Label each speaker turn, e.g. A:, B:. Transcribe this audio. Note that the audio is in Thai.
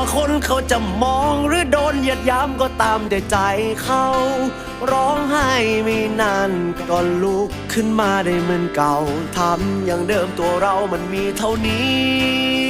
A: ว่าคนเขาจะมองหรือโดนเหยียดยามก็ตามแต่ใจเขา ร้องไห้ไม่นานก็ลุกขึ้นมาได้เหมือนเก่าทำอย่างเดิมตัวเรามันมีเท่านี้